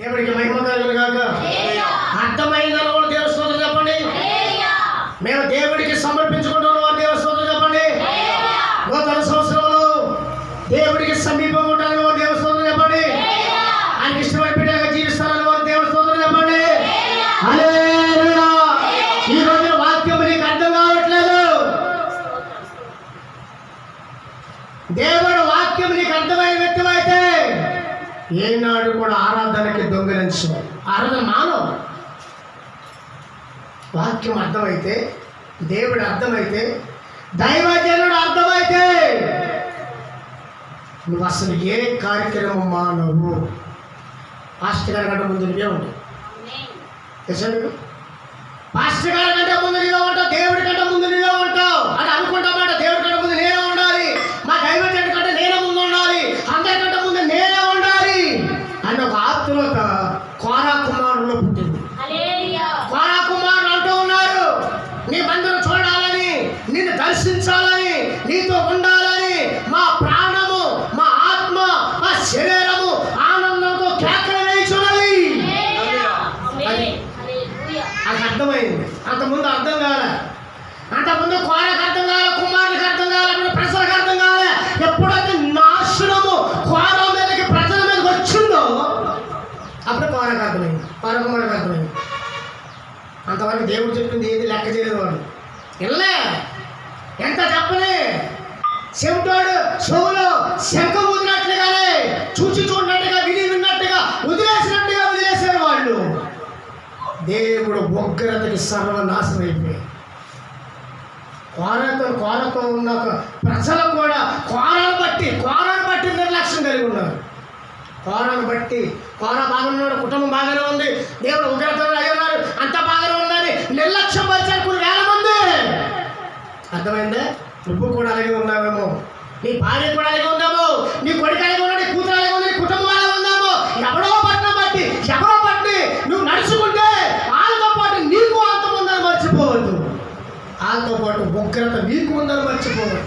దేవుడికి మహిమ కలుగును కాక దేవుడి స్తోత్రం చెప్పండి. మేము దేవుడికి సమర్పించుకుంటున్న వారు దేవుడి స్తోత్రం చెప్పండి నూతన సంవత్సరంలో దేవుడికి సమీపం ఉంటారని వారు దేవుడి స్తోత్రం చెప్పండి ఆయనకి ఇష్టమైన బిడ్డగా జీవిస్తారని వారు దేవుడి స్తోత్రం చెప్పండి హల్లెలూయా. ఈ రోజు వాక్యం నీకు అర్థం కావట్లేదు దేవుడు వాక్యం నీకు అర్థమైన వ్యక్తివైతే ఏనాడు కూడా ఆరాధనకి దొంగిలించు. ఆరాధన మానవ వాక్యం అర్థమైతే దేవుడు అర్థమైతే దైవజనుడు అర్థమైతే నువ్వు అసలు ఏ కార్యక్రమం మానవు? పాస్టర్ గారి కంటే ముందు నువ్వే ఉంటావు తెలుసా పాస్టర్ గారి కంటే ముందు నువ్వే ఉంటావు దేవుడి కంటే ముందు నువ్వే ఉంటావు. అని అనుకుంటామాట దేవుడి కంటే అంతవరకు దేవుడు చెప్పింది ఏది లెక్క చేయలేదు వాడు. వెళ్ళే ఎంత చెప్పలే చెవిటోడు చెవులో శంఖ ఊదినట్లుగానే చూచి చూడనట్టుగా విని విన్నట్టుగా వదిలేసినట్టుగా వదిలేశారు వాళ్ళు. దేవుడు ఉగ్రతకి సర్వనాశనం అయిపోయి కోరతో కోరతో ఉన్న ప్రజలు కూడా కోరను బట్టి కోరను బట్టి నిర్లక్ష్యం కలిగి ఉన్నారు. కోరను బట్టి కోర బాగున్నాడు కుటుంబం బాగానే ఉంది. దేవుడు ఉగ్రతలు అయ్యున్నారు. అంత బాగా నిర్లక్ష్యం పరిచారు కొన్ని వేల మంది. అర్థమైందే? నువ్వు కూడా అలాగే ఉన్నావేమో. నీ భార్య కూడా అలాగే ఉందేమో. నీ కొడుకు అలాగే ఉన్నాడు నీ కూతురు అలాగే ఉంది నీ కుటుంబం అలాగే ఉందేమో. ఎవడో పట్టిన బట్టి ఎవరో పట్టి నువ్వు నడుచుకుంటే వాళ్ళతో పాటు నీకు అంత ఉందని మర్చిపోవద్దు. వాళ్ళతో పాటు ఉగ్రత నీకు ఉందని మర్చిపోవద్దు.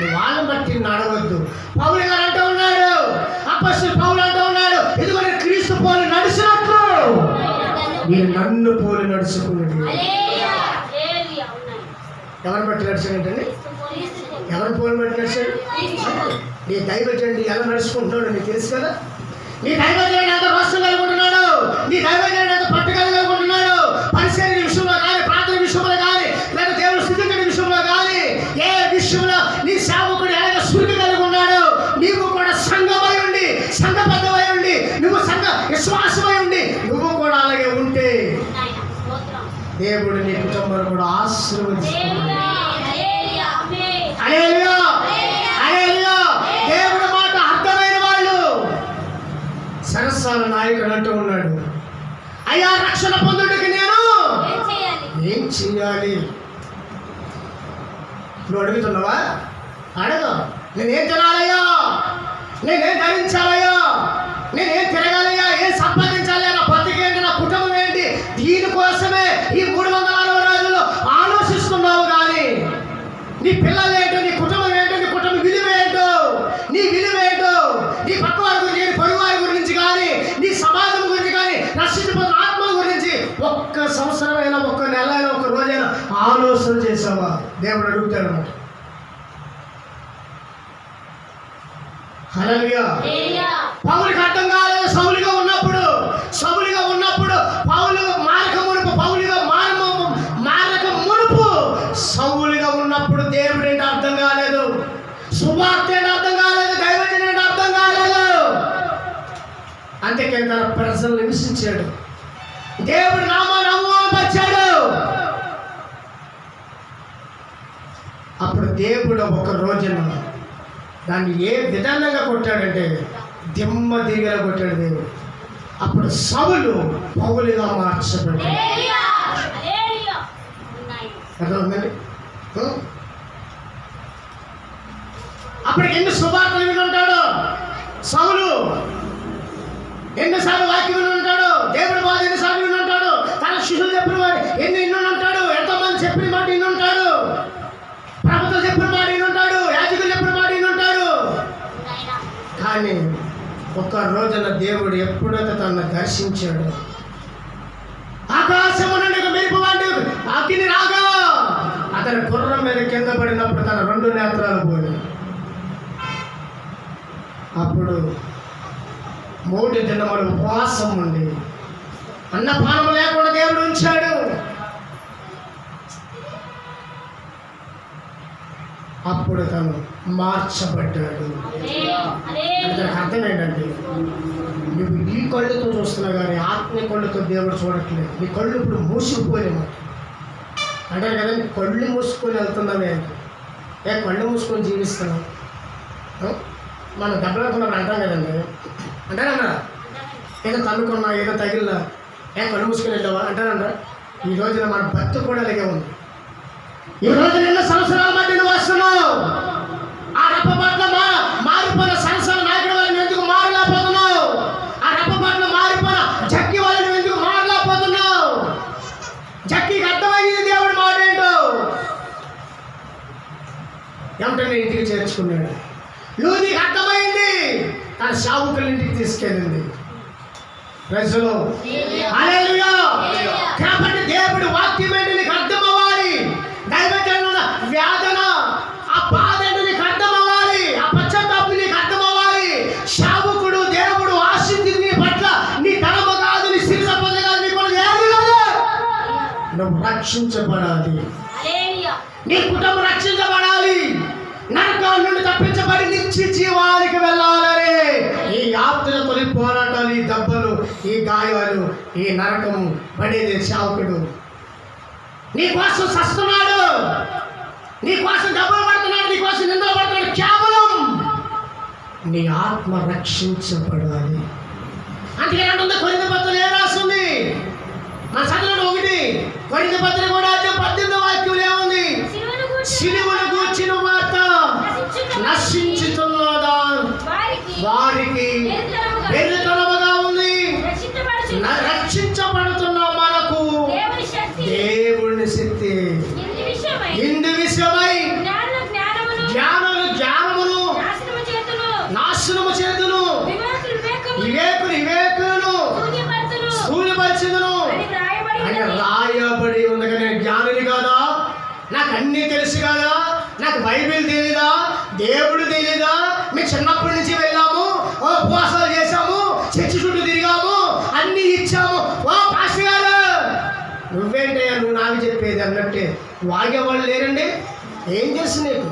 నువ్వు వాళ్ళని బట్టి నడవద్దు. పౌలు గారు అంటూ ఉన్నాడు? అపస్సు పౌలు మీరు నన్ను పోలి నడుచుకున్నది ఎవరిని బట్టి నడిచాడంటే ఎవరి పోలి బట్టి నడిచాడు? నీ దైవజనుడు ఎలా నడుచుకుంటున్నాడు నీకు తెలుసు కదా? నీ దైవజనుడు ఎంత రోషం కలుగుతున్నాడు నీ దైవజనుడు ఎంత పట్టుదల కలుగుతున్నాడు పరిశీలన విషయంలో కానీ ప్రార్థన విషయంలో కానీ లేదా దేవుని స్థితిగతి విషయంలో కానీ ఏ విషయంలో నీ సేవకుడు ఎలాగ సురుగు కలిగి ఉన్నాడు నీవు కూడా సంఘమై ఉండి సంఘబద్ధమై ఉండి నువ్వు సంఘ విశ్వాసమై ఉండి నువ్వు కూడా అలాగే ఉంటే దేవుడు నీ కుటుంబాన్ని కూడా ఆశీర్వదిస్తున్నాడు హల్లెలూయా హల్లెలూయా దేవుడి మాట అర్థమైన వాళ్ళు సరస్సాల నాయకుడు అంటూ ఉన్నాడు అయ్యా రక్షణ పొందుడికి నేను ఏం చెయ్యాలి నువ్వు అడుగుతున్నావా? అడగ. నేనేం తినాలయ్యా? నేనేం ధరించాలయ్యా? నేనేం తిరగాలయ్యా? ఏం సంపాదించాలి నా బతికేంటి నా కుటుంబం ఏంటి? దీనికోసమే ఈ మూడు వందల అరవై రోజులు ఆలోచిస్తున్నావు కానీ నీ పిల్లలు ఏంటో నీ కుటుంబం ఏంటో నీ కుటుంబ విలువ ఏంటో నీ విలువ ఏంటో నీ పక్క వారి గురించి కానీ పొరుగు వారి గురించి కానీ నీ సమాజం గురించి కానీ నశించిపోతున్న ఆత్మ గురించి ఒక్క సంవత్సరమైనా ఒక్క నెల అయినా ఒక్క రోజైనా ఆలోచన చేసావా దేవుడు అడుగుతాడు అన్నమాట పౌలికి అర్థం కాలేదు సౌలుగా ఉన్నప్పుడు. సౌలుగా ఉన్నప్పుడు పౌలు మారక మునుపు పౌలుగా మారము మారక మునుపు సౌలుగా ఉన్నప్పుడు దేవుడు ఏంటి అర్థం కాలేదు. సువార్త ఏంటి అర్థం కాలేదు దైవజన ఏంటి అర్థం కాలేదు. అందుకే తన ప్రజలను హింసించాడు దేవుడు నామాన్ని అవమానపరిచాడు అప్పుడు దేవుడు ఒక రోజున దాన్ని ఏ విధానంగా కొట్టాడంటే దిమ్మ దిగల కొట్టాడు దేవుడు. అప్పుడు సవులు పౌలుగా మార్చబడ్డాడు. అర్థమవుతుందండి? అప్పటికి ఎన్ని శుభార్తలు ఉంటాడు సౌలు ఎన్నిసార్లు వాక్యం విని ఉంటాడు దేవుడి బాధ ఎన్నిసార్లు విని ఉంటాడు తన శిష్యులు చెప్పిన వాడు ఎన్ని ఇన్ని ఉంటాడు ఎంతమంది చెప్పిన మాట ఇన్ని ఉంటాడు ప్రభుత్వం చెప్పిన మాట ఇన్ని ఉంటాడు యాజకులు చెప్పిన మాట ఇన్ని ఉంటాడు కానీ ఒక రోజున దేవుడు ఎప్పుడైతే తనను దర్శించాడు ఆకాశమునకు మెరుపువాడు అగ్ని రాగా అతని గుర్రం మీద కింద పడినప్పుడు తన రెండు నేత్రాలు పోయి అప్పుడు మూడు దినములు ఉపవాసం ఉండి అన్నపానం లేకుండా దేవుడు ఉంచాడు. అప్పుడు తను మార్చబడ్డాడు. దానికి అర్థం ఏంటంటే నువ్వు ఈ కళ్ళుతో చూస్తున్నావు కానీ ఆత్మీయ కళ్ళుతో దేవుడు చూడట్లేదు. నీ కళ్ళు ఇప్పుడు మూసుకుపోయినమాట అంటారు కదా నీ కళ్ళు మూసుకొని వెళ్తున్నావే ఏ కళ్ళు మూసుకొని జీవిస్తున్నావు? మనం మన దెబ్బలాడుకున్నప్పుడు అంటాం కదండి. అంటారన్నా ఏదో తల్లుకున్నా ఏదో తగిలినా ఏ కళ్ళు మూసుకొని వెళ్ళావా? అంటారన్నా ఈ రోజున మన భక్తి కూడా అలాగే ఉంది. ఈ రోజు ఎన్నో సంవత్సరాల మధ్య నువ్వు వస్తున్నావు. ఆ రెప్పపాట్ల మా మారిపోయిన సంవత్సరాల నాయకుడు వాళ్ళని ఎందుకు మారలేకపోతున్నావు? ఆ రెప్పపాట్ల మారిపోయిన జక్కి వాళ్ళని ఎందుకు మారలేకపోతున్నావు? జక్కికి అర్థమైంది దేవుడి మాట ఏంటో? ఏమంటే ఇంటికి చేర్చుకున్నాడు. యూనికి అర్థమైంది. తన సావుకుల ఇంటికి తీసుకెళ్ళింది. ప్రజలు. కాబట్టి దేవుడి వాక్యం ఏంటి? నీకు అర్థం అవ్వాలి దైవజనుల నువ్వు రక్షించబడాలి. నీ కుటుంబం రక్షించబడాలి. నరకం నుండి తప్పించబడి నిత్య జీవానికి వెళ్ళాలని ఈ యాత్ర తొలి పోరాటాలు ఈ దెబ్బలు ఈ గాయాలు ఈ నరకము పడేది శావకుడు నీ కోసం సస్తున్నాడు. నీ కోసం దెబ్బలు పడుతున్నాడు. నీ కోసం నిందలు పడుతున్నాడు. కేవలం నీ ఆత్మ రక్షించబడాలి. అందుకే అంటుంది కొరింద పత్రులు ఏ రాస్తుంది కొరింద పత్రిక కూడా పద్దెనిమిది వాక్యం ఏముంది? సిలువను తెలుసు కదా? నాకు బైబిల్ తెలీదా? దేవుడు తెలీదా? మేము చిన్నప్పటి నుంచి వెళ్ళాము ఓ ఉపవాసాలు చేశాము చర్చి చుట్టూ తిరిగాము అన్నీ ఇచ్చాము. ఓ పాస్టర్ గారు నువ్వేంటయ్యా నువ్వు నాకు చెప్పేది అన్నట్టే వాగేవాళ్ళు లేరండి? ఏం తెలుసు నీకు?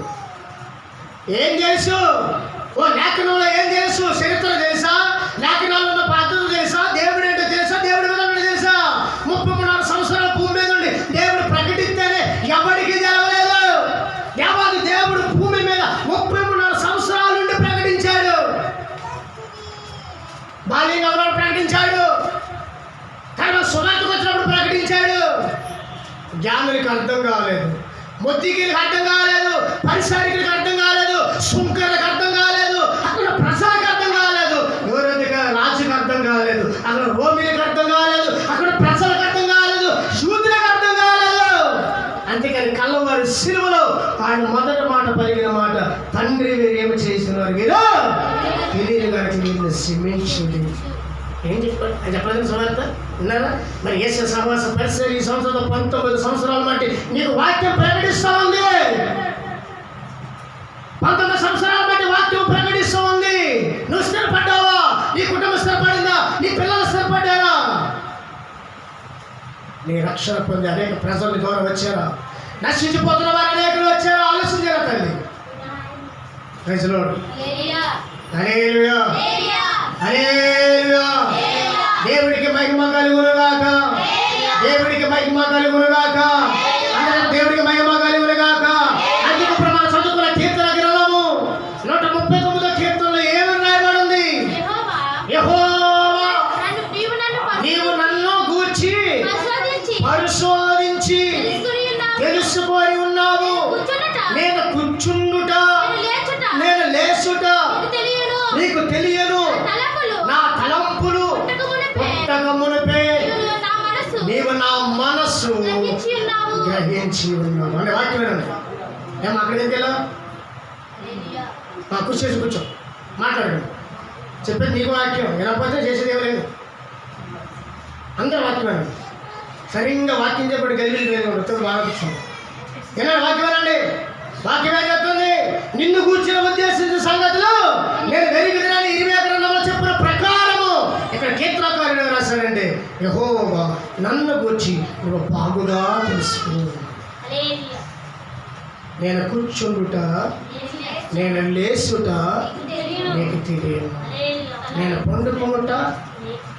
ఏం తెలుసు? ఓ లేఖనంలో ఏం తెలుసు? చరిత్ర తెలుసు? మొత్తికి అర్థం కాలేదు పరిసరికులకు అర్థం కాలేదు సుంకర్లకు అర్థం కాలేదు అక్కడ ప్రజలకు అర్థం కాలేదు యూరోదిక రాజుకు అర్థం కాలేదు అక్కడ రోమిలకు అర్థం కాలేదు అక్కడ ప్రజలకు అర్థం కాలేదు యూదులకు అర్థం కాలేదు. అందుకని కళ్ళవారి సిలువలో ఆయన మొదటి మాట పలికిన మాట తండ్రి మీరు ఏమి చేస్తున్నారు మీరు తెలియని కనుక మీరు శ్రమించండి ఏం చెప్పాడు అని చెప్పలేదు సువార్త విన్నారా? మరి ఏసే సహవాస పరిసర ఈ సంవత్సరం పంతొమ్మిది సంవత్సరాల మట్టి నీకు వాక్యం ప్రకటిస్తూ ఉంది. పంతొమ్మిది సంవత్సరాల బట్టి వాక్యం ప్రకటిస్తూ ఉంది. నువ్వు స్థిరపడ్డావా? నీ కుటుంబం స్థిరపడిందా? నీ పిల్లలు స్థిరపడ్డారా? నీ రక్షణ పొంది అనేక ప్రజలు ద్వారా వచ్చారా నశించిపోతున్న వారు అనేకులు వచ్చారా? ఆలోచన తల్లి. హల్లెలూయా హల్లెలూయా దేవుడికి మహిమ కలుగునుగాక. దేవుడికి మహిమ కలుగునుగాక. అందరూ దేవుడికి మహిమ గ్రహించి ఉన్నావు అంటే వాక్యం వినండి. ఏం అక్కడికి వెళ్ళా చేసి కూర్చో. మాట్లాడండి. చెప్పేది నీకు వాక్యం. వినకపోతే చేసేది ఏం లేదు. అందరూ వాక్యం వినండి. సరిగ్గా వాక్యం చెప్పండి గదిలి లేదు వస్తుంది బాధపడుతుంది ఏమైనా వాక్యం వినండి. వాక్యం చెప్తుంది? నిన్ను కూర్చుని ఉద్దేశించిన సంగతులు నేను వెరిగి వెరిగిదని ఇరవై గ్రంథంలో చెప్పిన ప్రకారము ఇక్కడ కీర్తనకారుడు ఏం రాశాడంటే యహోవా నన్ను కూర్చి నువ్వు బాగుగా తెలుసుకో. నేను కూర్చుండుట. నేను లేసుట నీకు తెలియను. నేను పండుకుంట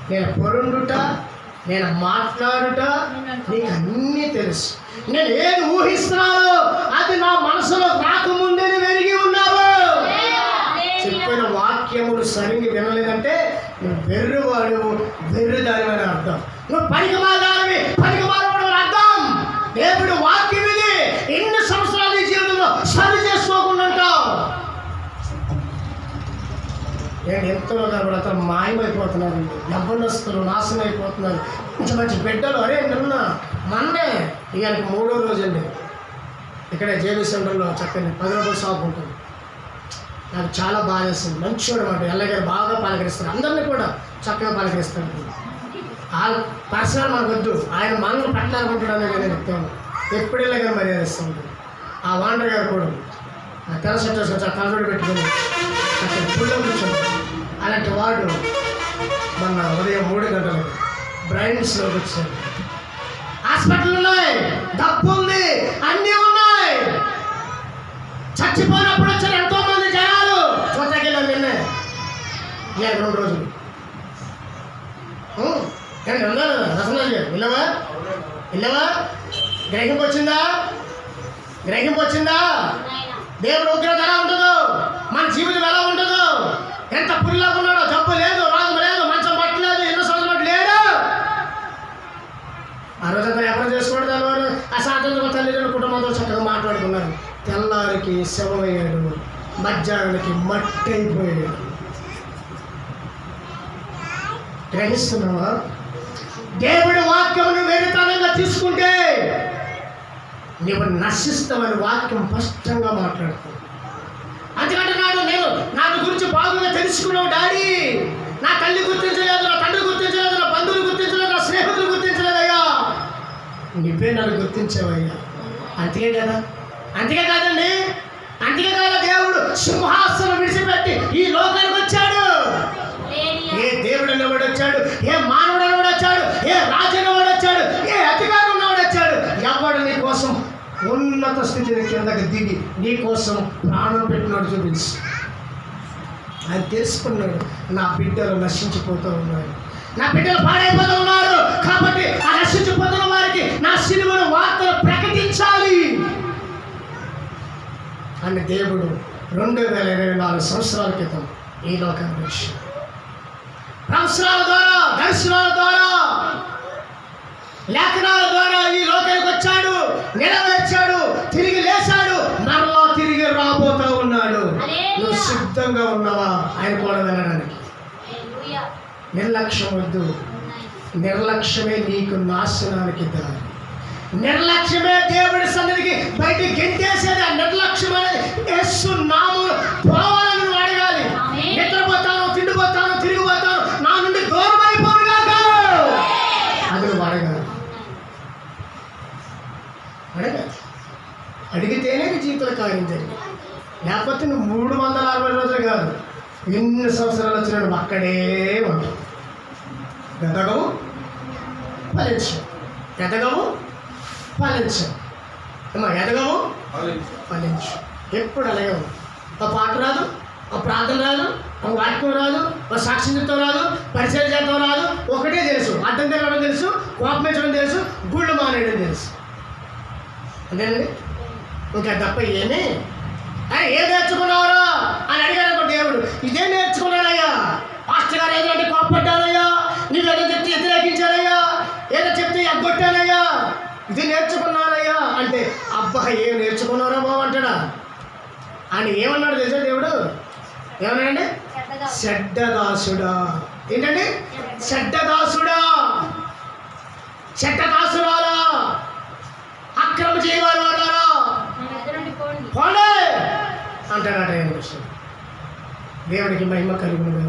నేను పొరుండుట నేను మాట్లాడుట నీకు అన్నీ తెలుసు. నేను ఏది ఊహిస్తున్నానో అది నా మనసులో రాకముందే ఎరిగి ఉన్నావు. చెప్పిన వాక్యములు సరిగ్గా వినలేదంటే నువ్వు వెర్రువాడు వెర్రుదాని అని అర్థం. నువ్వు పనికి నేను ఎంతో అతను మాయమైపోతున్నారు యవ్వనస్తులు నాశనం అయిపోతున్నారు మంచి మంచి బిడ్డలు అరే నిన్న మొన్నే ఇక మూడో రోజు అండి ఇక్కడే జేబీ సెంటర్లో చక్కని పది రూపాయల షాప్ ఉంటుంది. నాకు చాలా బాగా వేస్తుంది మంచివాడు మాట ఎల్లగారు బాగా పలకరిస్తారు. అందరినీ కూడా చక్కగా పలకరిస్తారు. ఆ పర్సనల్ మనకు వద్దు. ఆయన మనల్ని పట్టాలనుకుంటాడని నేను చెప్తాను. ఎప్పుడు ఎల్లగారు మర్యాద ఇస్తూ ఆ వాండర్ గారు కూడా. ఆ తెల్ల షర్ట్ వేసుకొని అక్కడ పుల్లో కూర్చోండి అలాంటి వాడు మొన్న ఉదయం మూడు గంటలకు బ్రైన్స్లోకి వచ్చాడు హాస్పిటల్ ఉన్నాయి డబ్బు ఉంది అన్నీ ఉన్నాయి. చచ్చిపోయినప్పుడు వచ్చిన ఎంతో మంది జనాలు చూతకెళ్ళాం నిన్నే. ఇక రెండు రోజులు. ఉం, ఏంటి ఉన్నారు రసనాలు గారు వెళ్ళవా గ్రహింపు వచ్చిందా? గ్రహింపు వచ్చిందా? దేవుడు ఉగ్రత ఎలా ఉంటుందో? మన జీవితం ఎలా ఉంటుందో? ఎంత పుల్లాగా ఉన్నాడో జబ్బు లేదు రోగం లేదు మంచం పట్టలేదు ఎన్నో సంవత్సరం లేడు. ఆ రోజంతా ఎవరు చేసుకోవడం ఆ అసాధ్యంగా తల్లిదండ్రులు కుటుంబంతో చక్కగా మాట్లాడుకున్నారు. తెల్లారికి శవమయ్యాడు. మధ్యాహ్నానికి మట్టి అయిపోయాడు గ్రహిస్తున్నావా దేవుడి వాక్యమును వెరితనంగా తీసుకుంటే నీవు నశిస్తామని వాక్యం స్పష్టంగా మాట్లాడుతుంది. అందుకంటే నేను నాకు గురించి బాగుగా తెలుసుకున్నావు డాడీ. నా తల్లి గుర్తించలేదు నా తండ్రి గుర్తించలేదు నా బంధువులు గుర్తించలేదు నా స్నేహితులు గుర్తించలేదయ్యా నువ్వే నన్ను గుర్తించావయ్యా. అంతే కదా. అంతే కాదండి. అంతే కదా దేవుడు సింహాసనం విడిచిపెట్టి ఈ లోకానికి వచ్చాడు. ఏ దేవుడు అన్నవాడు వచ్చాడు ఏ మానవుడు అన్నవాడు వచ్చాడు ఏ రాజు అన్నవాడు వచ్చాడు ఏ అధికారం ఉన్నవాడు వచ్చాడు. ఎవడు నీ కోసం ఉన్నత స్థితిని కిందకి దిగి నీ కోసం ప్రాణం పెట్టినాడు చూపించి. ఆయన తెలుసుకున్నాడు. నా బిడ్డలు నశించిపోతూ ఉన్నారు. నా బిడ్డలు పాడైపోతూ ఉన్నారు. కాబట్టి ఆ నశించిపోతున్న వారికి నా సినిమాను వార్తలు ప్రకటించాలి. అని దేవుడు రెండు వేల ఇరవై నాలుగు సంవత్సరాల క్రితం ఈ లోకానికి సంవత్సరాల ప్రవచనాల ద్వారా దర్శనాల ద్వారా లేఖనాల ద్వారా సిద్ధంగా ఉన్నావా ఆయన కూడా వెళ్ళడానికి. నిర్లక్ష్యం వద్దు. నిర్లక్ష్యమే నీకు నాశనానికి దారి నిర్లక్ష్యమే దేవుడి సన్నిధికి బయటికి గెంటేసేది ఆ నిర్లక్ష్యం అనేది యేసు నామం పోవాలని నువ్వు అడగాలి ఆమేన్. నిద్రపోతాను తిండిపోతాను తిరిగిపోతాను నా నుండి దూరం అయిపోను కాక అది నువ్వు అడగాలి అడగాలి అడిగితేనే నీ జీవితంలో కార్యం జరిగింది లేకపోతే నువ్వు మూడు వందల అరవై రోజులు కాదు ఎన్ని సంవత్సరాలు వచ్చినాడు? అక్కడే ఉంటాడు ఎదగవు ఫలించం ఎదగవు ఫలించం అమ్మా ఎదగవు ఫలించు ఎప్పుడు అలాగే ఉంది? ఒక పాట రాదు ఒక ప్రార్థన రాదు ఒక వాక్యం రాదు ఒక సాక్షిత్వం రాదు పరిచయం చేయడం రాదు ఒకటే తెలుసు. అర్థం తెలవడం తెలుసు కోపమించడం తెలుసు గుళ్ళు మానేయడం తెలుసు. అంతేనండి? ఇంకా తప్ప ఏమి అరే ఏం నేర్చుకున్నావురా? అని అడిగాడు దేవుడు. ఇదే నేర్చుకున్నానయ్యా పాస్టర్ గారు ఏదో అంటే కోప్పడ్డానయ్యా నీవేదో చెప్తే వ్యతిరేకించానయ్యా ఏదో చెప్తే ఎగ్గొట్టానయ్యా ఇది నేర్చుకున్నానయ్యా అంటే అబ్బా ఏం నేర్చుకున్నారా బాబు అంటాడా? అని ఏమన్నాడు తెలుసా దేవుడు? ఏమన్నాడండి? చెడ్డదాసుడా. ఏంటండి? చెడ్డదాసుడా. చెడ్డదాసురాలా. అక్రమ నుండి పోండి. అంటాడట విషయం దేవుడికి మహిమ కలుగును.